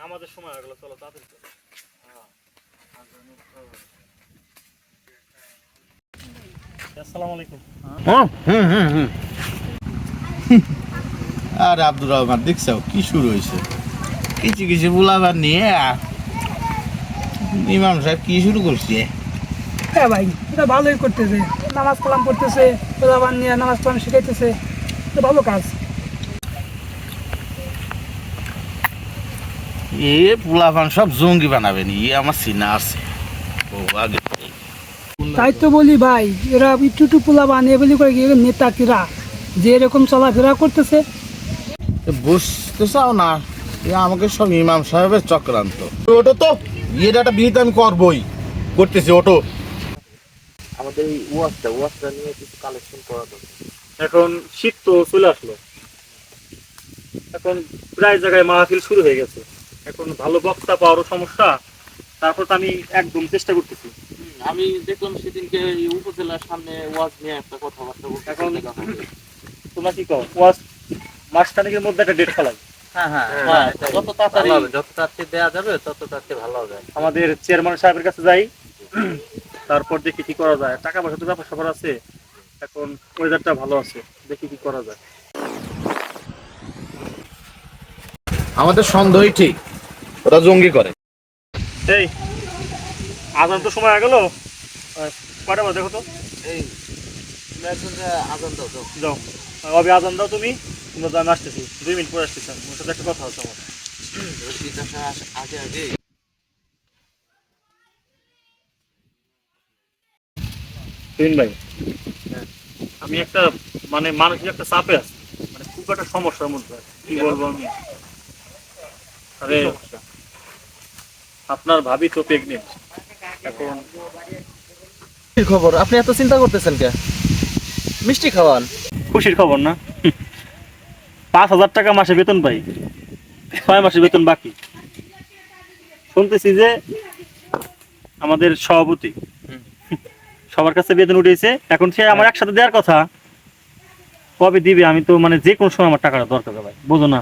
নামাজের সময় হয়ে গেল চলো তাড়াতাড়ি চলো। আসসালামু আলাইকুম। হুম হুম হুম হুম। আরে আব্দুর রহমান দেখছ কি শুরু হয়েছে? কিছু কিছু বুলাবার নিয়ে। ইমাম সাহেব কি শুরু করছে? হ্যাঁ ভাই এটা ভালোই করতেছে। নামাজ কালাম পড়তেছে প্রজাবান নিয়ে নামাজ কালাম শিখাইতেছে। এটা ভালো কাজ। এ পোলাপান সব জঙ্গি বানাবেন ই আমার সিনা আছে। ও আগে। তাই তো বলি ভাই এরা একটু একটু পোলা বানিয়ে বলি করে নেতা কিরা যে এরকম চলাফেরা করতেছে। বুঝতে চাও না এ আমাকে সব ইমাম সাহেবের চক্রান্ত। ওটো তো এটা একটা বিহিত আমি করবই করতেছি ওটো আমাদের এই ওয়াজটা ওয়াজটা নিয়ে কিছু কালেকশন করা দরকার। এখন শীত তো চলে আসলো। এখন প্রায় জায়গায় মাহফিল শুরু হয়ে গেছে। এখন ভালো বক্তা পাওয়ারও সমস্যা। তারপর তো আমি একদম চেষ্টা করতেছি। আমি দেখলাম সেদিনকে উপজেলার সামনে ওয়াজ নিয়ে একটা কথাবার্তা বলতে এখন-। তোমরা কি কও? ওয়াজ মাসখানেকের মধ্যে একটা ডেট ফেলাই হ্যাঁ হ্যাঁ হ্যাঁ, এটাই। যত তাড়াতাড়ি- যত তাড়াতাড়ি দেওয়া যাবে তত তাড়াতাড়ি ভালো হবে। আমাদের চেয়ারম্যান সাহেবের কাছে যাই। তারপর দেখি কি করা যায়। টাকা পয়সা তো ব্যাপার স্যাপার আছে। এখন ওয়েদারটা ভালো আছে। দেখি কি করা যায়। আমাদের সন্দেহই ঠিক। ওরা জঙ্গি করে। এই আজান তো সময় হয়ে গেল। কয়টা বাজে দেখো তো। এই আজান দাও যাও। অবি আজান দাও তুমি তোমরা তো আমি আসতেছি। দুই মিনিট পরে আসতেছি সাথে একটা কথা আছে আমার। আগে আগে ভাই। আমি একটা মানে মানসিক একটা চাপে আছি। মানে খুব একটা সমস্যার মধ্যে আছি। কি বলব আমি? আরে আপনার ভাবি তো প্রেগনেন্ট এখন কি খবর আপনি এত চিন্তা করতেছেন কে? মিষ্টি খাওয়ান। খুশির খবর না? পাঁচ হাজার টাকা মাসে বেতন পাই। ছয় মাসে বেতন বাকি। শুনতেছি যে আমাদের সভাপতি সবার কাছে বেতন উঠেছে। এখন সে আমার একসাথে দেওয়ার কথা। কবে দিবে আমি তো মানে যে কোনো সময় আমার টাকাটা দরকার ভাই বোঝো না।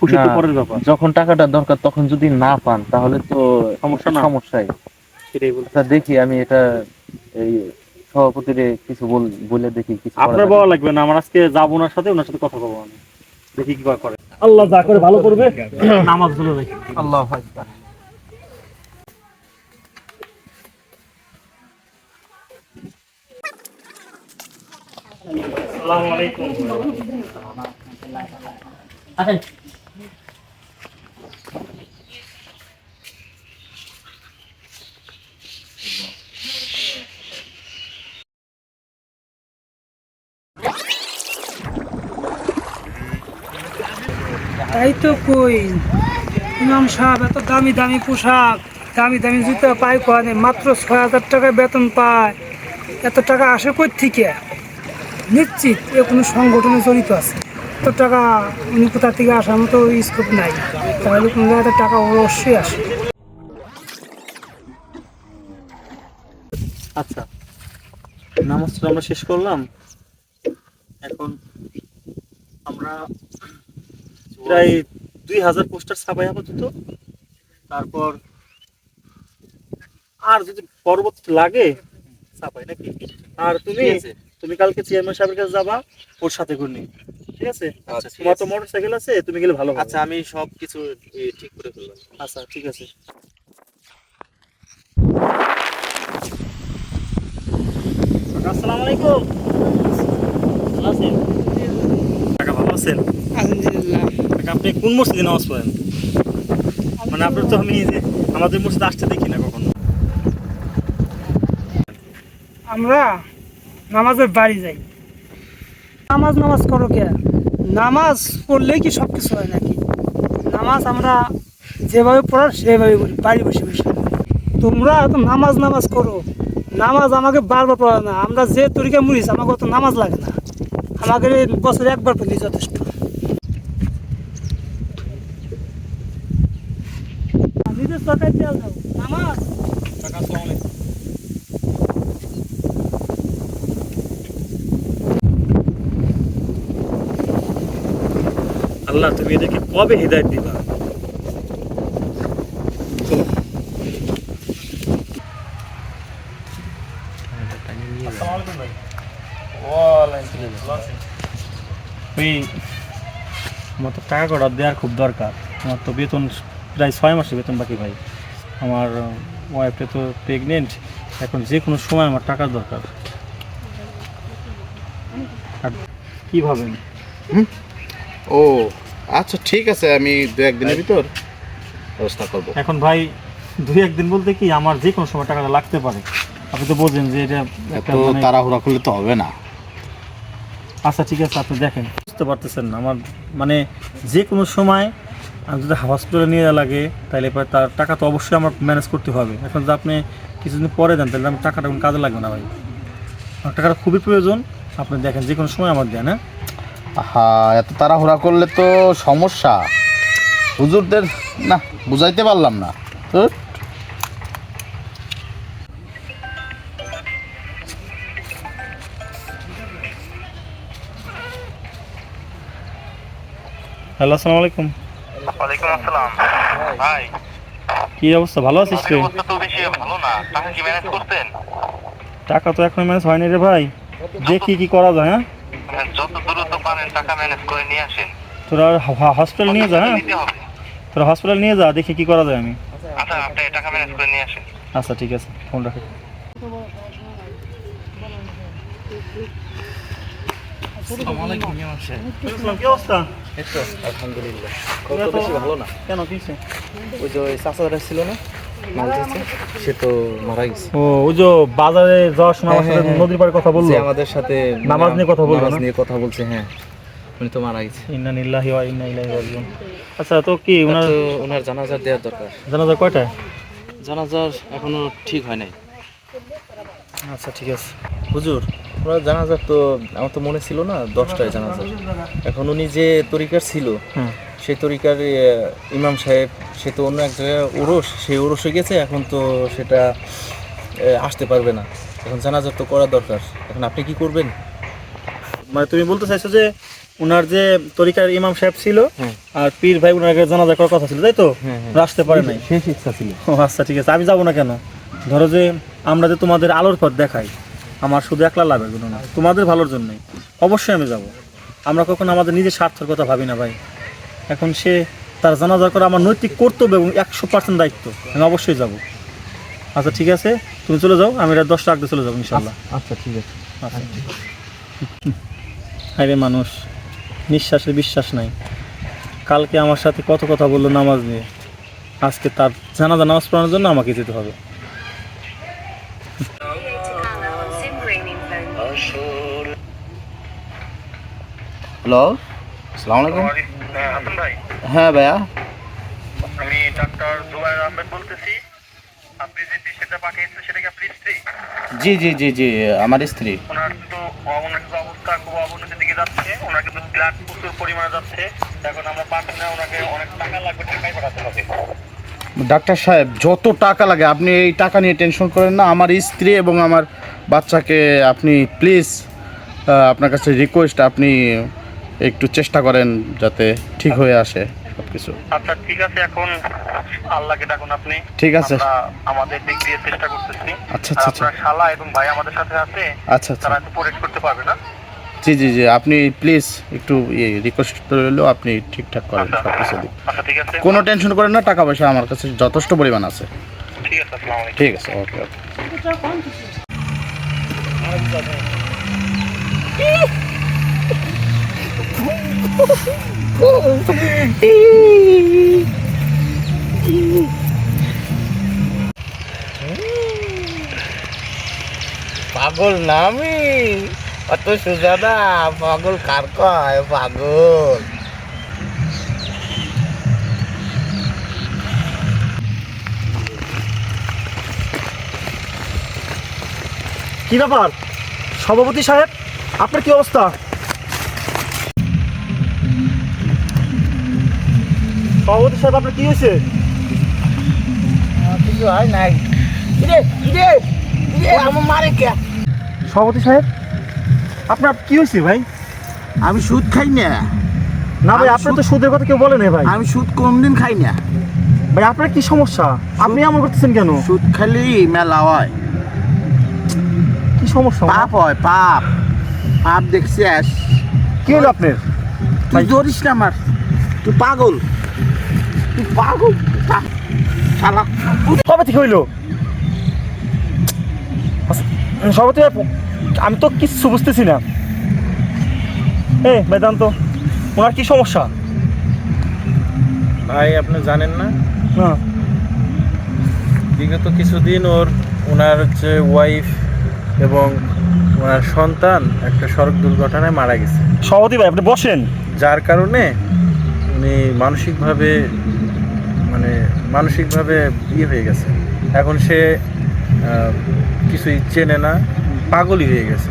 খুশি তো পরের ব্যাপার। যখন টাকাটা দরকার তখন যদি না পান তাহলে তো সমস্যা না। সমস্যাই। সেটাই আচ্ছা দেখি আমি এটা এই সভাপতিরে কিছু বল বলে দেখি কিছু আপনার। বলা লাগবে না আমার আজকে যাব ওনার সাথে ওনার সাথে কথা বলব আমি। দেখি কি করে। আল্লাহ যা করে ভালো করবে। নামাজগুলো দেখি আল্লাহ আকবার। আসসালামু আলাইকুম। তাই তো কই? ইমাম সাহেব, এত দামি দামি পোশাক, দামি দামি জুতা পায় কোয়ানে? মাত্র ছয় হাজার টাকা বেতন পায়। এত টাকা আসে কই থেকে? নিশ্চিত এ কোনো সংগঠনে জড়িত আছে। এত টাকা উনি কোথা থেকে আসার মতো স্কোপ নাই। তাহলে কোনো জায়গাতে টাকা অবশ্যই আসে। আচ্ছা নামাজটা আমরা শেষ করলাম। এখন আমরা প্রায় দুই হাজার পোস্টার ছাপাই আপাতত। তারপর আর যদি পরবর্তী লাগে ছাপাই নাকি? আর তুমি তুমি কালকে চেয়ারম্যান সাহেবের কাছে যাবা ওর সাথে করে নিই ঠিক আছে? আচ্ছা, ঠিক তোমার তো আছে। আছে তুমি গেলে ভালো আচ্ছা আমি সব কিছু ঠিক করে ফেললাম। আচ্ছা ঠিক আছে। আসসালামু আলাইকুম। ভালো আছেন ভালো আছেন? আলহামদুলিল্লাহ। আপনি কোন মসজিদে নামাজ পড়েন? মানে আপনার তো আমি যে আমাদের মসজিদে আসতে দেখি না কখনো। আমরা নামাজের বাড়ি যাই। নামাজ নামাজ করো কে? নামাজ পড়লেই কি সব কিছু হয় নাকি? নামাজ আমরা যেভাবে পড়ার সেভাবে পড়ি বাড়ি বসে বসে। তোমরা এত নামাজ নামাজ করো। নামাজ আমাকে বারবার পড়া না। আমরা যে তরিকা মুড়িস, আমাকে অত নামাজ লাগে না। আমাকে বছরে একবার পড়লি যথেষ্ট। তরকারি তেল দাও। নামাজ আল্লাহ তুমি এদেরকে কবে হৃদায়ত দিবা? আমার তো টাকা কটা দেওয়ার খুব দরকার। আমার তো বেতন প্রায় ছয় মাসের বেতন বাকি ভাই। আমার ওয়াইফটা তো প্রেগনেন্ট এখন যে কোনো সময় আমার টাকার দরকার। আর কী ভাবেন? ও আচ্ছা ঠিক আছে আমি দু একদিনের ভিতর ব্যবস্থা করব। এখন ভাই দুই একদিন বলতে কি আমার যে কোনো সময় টাকাটা লাগতে পারে। আপনি তো বোঝেন যে এটা একটা মানে- তাড়াহুড়া করলে তো হবে না। আচ্ছা ঠিক আছে আপনি দেখেন। বুঝতে পারতেছেন না আমার মানে যে কোনো সময় আমি যদি হসপিটালে নিয়ে যাওয়া লাগে তাহলে পরে তার টাকা তো অবশ্যই আমার ম্যানেজ করতে হবে। এখন যদি আপনি কিছুদিন পরে দেন তাহলে আমার টাকাটা কোনো কাজে লাগবে না ভাই। আমার টাকাটা খুবই প্রয়োজন। আপনি দেখেন যে কোনো সময় আমার দেন হ্যাঁ? হ্যাঁ এত তাড়াহুড়া করলে তো সমস্যা। হুজুরদের না বুঝাইতে পারলাম না। হ্যালো আসসালামু আলাইকুম। ওয়ালাইকুম আসসালাম। ভাই। কী অবস্থা? ভালো আছিস তুই? অবস্থা তো বেশি ভালো না। টাকা কি ম্যানেজ করতেন টাকা তো এখন ম্যানেজ হয়নি রে ভাই। দেখি কি করা যায় হ্যাঁ? মানে যত দ্রুত পারেন টাকা ম্যানেজ করে নিয়ে আসেন। তোরা হসপিটাল নিয়ে যা হ্যাঁ? তোরা হসপিটাল নিয়ে যা দেখি কি করা যায় আমি। আচ্ছা আপনি টাকা ম্যানেজ করে নিয়ে আসেন। আচ্ছা ঠিক আছে। ফোন রাখি। কি অবস্থা? আলহামদুলিল্লাহ। কত বেশি ভালো না? কেন কিসে ওই যে ওই ছিল না সে তো মারা গেছে। ও ওই যে বাজারে যাওয়ার সময় আমার হ্যাঁ, সাথে হ্যাঁ, নদীর পাড়ে কথা বলল। আমাদের সাথে নামাজ নিয়ে কথা বলল নামাজ নিয়ে কথা বলছে হ্যাঁ উনি তো মারা গেছে। ইন্না নিল্লাহি ওয়া ইন্না ইলাইহি রাজিউন। আচ্ছা তো কি ওনার ওনার জানাজার দেওয়ার দরকার। জানাজা কয়টায়? জানাজার এখনও ঠিক হয় নাই। আচ্ছা ঠিক আছে। হুজুর ওনার জানাজার তো আমার তো মনে ছিল না দশটায় জানাজার এখন উনি যে তরিকার ছিল সেই তরিকার ইমাম সাহেব সে তো অন্য এক জায়গায় ওরস সেই ওরসে গেছে এখন তো সেটা আসতে পারবে না। এখন জানাজার তো করা দরকার। এখন আপনি কি করবেন? মানে তুমি বলতে চাইছো যে ওনার যে তরিকার ইমাম সাহেব ছিল। আর পীর ভাই ওনার আগে জানাজা করার কথা ছিল তাই তো? আসতে পারে নাই। শেষ ইচ্ছা ছিল। ও আচ্ছা ঠিক আছে। আমি যাব না কেন? ধরো যে আমরা যে তোমাদের আলোর পথ দেখাই আমার শুধু একলা লাভের জন্য না তোমাদের ভালোর জন্যই। অবশ্যই আমি যাব। আমরা কখনো আমাদের নিজের স্বার্থের কথা ভাবি না ভাই। এখন সে তার জানাজা করা আমার নৈতিক কর্তব্য এবং একশো পার্সেন্ট দায়িত্ব। আমি অবশ্যই যাব। আচ্ছা ঠিক আছে? তুমি চলে যাও আমি রাত দশটা আগে চলে যাব ইনশাল্লাহ আচ্ছা ঠিক আছে। আচ্ছা। হাইরে মানুষ নিঃশ্বাসে বিশ্বাস নাই। কালকে আমার সাথে কত কথা বলল নামাজ নিয়ে। আজকে তার জানাজা নামাজ পড়ানোর জন্য আমাকে যেতে হবে। হ্যালো আসসালামু আলাইকুম হাসান ভাই হ্যাঁ ভাইয়া। আমি ডাক্তার জুবাইর আহমেদ বলতেছি। আপনি যে পেশেন্টটা পাঠিয়েছেন সেটা কি আপনি স্ত্রী? জি জি জি জি আমার স্ত্রী। ওনার কিন্তু ওনার কিন্তু অবস্থা খুব অবনতির দিকে যাচ্ছে। ওনার কিন্তু ব্লাড প্রচুর পরিমাণে যাচ্ছে। এখন আমরা পাচ্ছি না ওনাকে অনেক টাকা লাগবে টাকাই পাঠাতে হবে। ডাক্তার সাহেব যত টাকা লাগে আপনি এই টাকা নিয়ে টেনশন করেন না। আমার স্ত্রী এবং আমার বাচ্চাকে আপনি প্লিজ আপনার কাছে রিকোয়েস্ট আপনি একটু চেষ্টা করেন যাতে ঠিক হয়ে আসে সব কিছু আচ্ছা ঠিক আছে এখন আল্লাহকে ডাকুন আপনি। ঠিক আছে। আমাদের দিক দিয়ে চেষ্টা করতেছি। আচ্ছা, আচ্ছা, আচ্ছা। আপনার শালা এবং ভাই আমাদের সাথে আছে আচ্ছা আচ্ছা। তারা তো প্রোটেক্ট করতে পারবে না? জি জি জি আপনি প্লিজ একটু রিকোয়েস্ট রইলেও আপনি ঠিকঠাক করেন সব কিছু আচ্ছা আছে। কোনো টেনশন করেন না টাকা পয়সা আমার কাছে যথেষ্ট পরিমাণ আছে। ঠিক আছে আসসালামু আলাইকুম। ঠিক আছে ওকে ওকে। পাগল না আমি? অত সোজা না পাগল কার কয়? পাগল। কি ব্যাপার? সভাপতি সাহেব, আপনার কি অবস্থা? সভাপতি সাহেব আপনার কি হয়েছে? কিছু হয় নাই। আমার মারে কে? সভাপতি সাহেব আপনার কি হয়েছে ভাই? আমি সুদ খাই না। না ভাই আপনার তো সুদের কথা কেউ বলে না ভাই। আমি সুদ কোনদিন খাই না। ভাই আপনার কি সমস্যা? আপনি এমন করতেছেন কেন? সুদ খালি মেলা হয়। কি সমস্যা পাপ হয় পাপ। পাপ দেখছিস? কি হলো আপনার? তুই ধরিস না আমার। তুই পাগল। পাগল? পা- শালা। কবে থেকে হইল। সবে থেকে আমি তো কিচ্ছু বুঝতেছি না। এ বেদান্ত ওনার কি সমস্যা? ভাই আপনি জানেন না? না। বিগত কিছুদিন ওর ওনার যে ওয়াইফ এবং ওনার সন্তান একটা সড়ক দুর্ঘটনায় মারা গেছে। সভাপতি ভাই আপনি বসেন। যার কারণে উনি মানসিকভাবে মানে মানসিকভাবে ইয়ে হয়ে গেছে। এখন সে কিছুই চেনে না পাগলই হয়ে গেছে।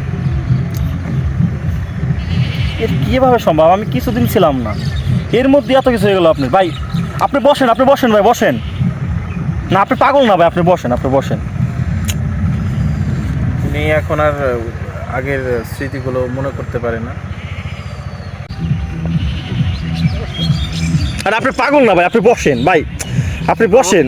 এর কীভাবে সম্ভব? আমি কিছুদিন ছিলাম না। এর মধ্যে এত কিছু হয়ে গেলো আপনি ভাই আপনি বসেন আপনি বসেন ভাই বসেন। না আপনি পাগল না ভাই আপনি বসেন আপনি বসেন। উনি এখন আর আগের স্মৃতিগুলো মনে করতে পারে না। আর আপনি পাগল না ভাই আপনি বসেন ভাই। আপনি বসেন।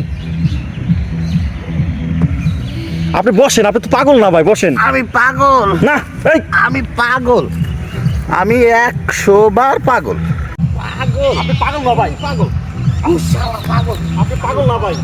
আপনি বসেন আপনি তো পাগল না ভাই বসেন। আমি পাগল। না এই। আমি পাগল। আমি একশো বার পাগল। পাগল। আপনি পাগল না ভাই পাগল। আমি পাগল আপনি পাগল না ভাই।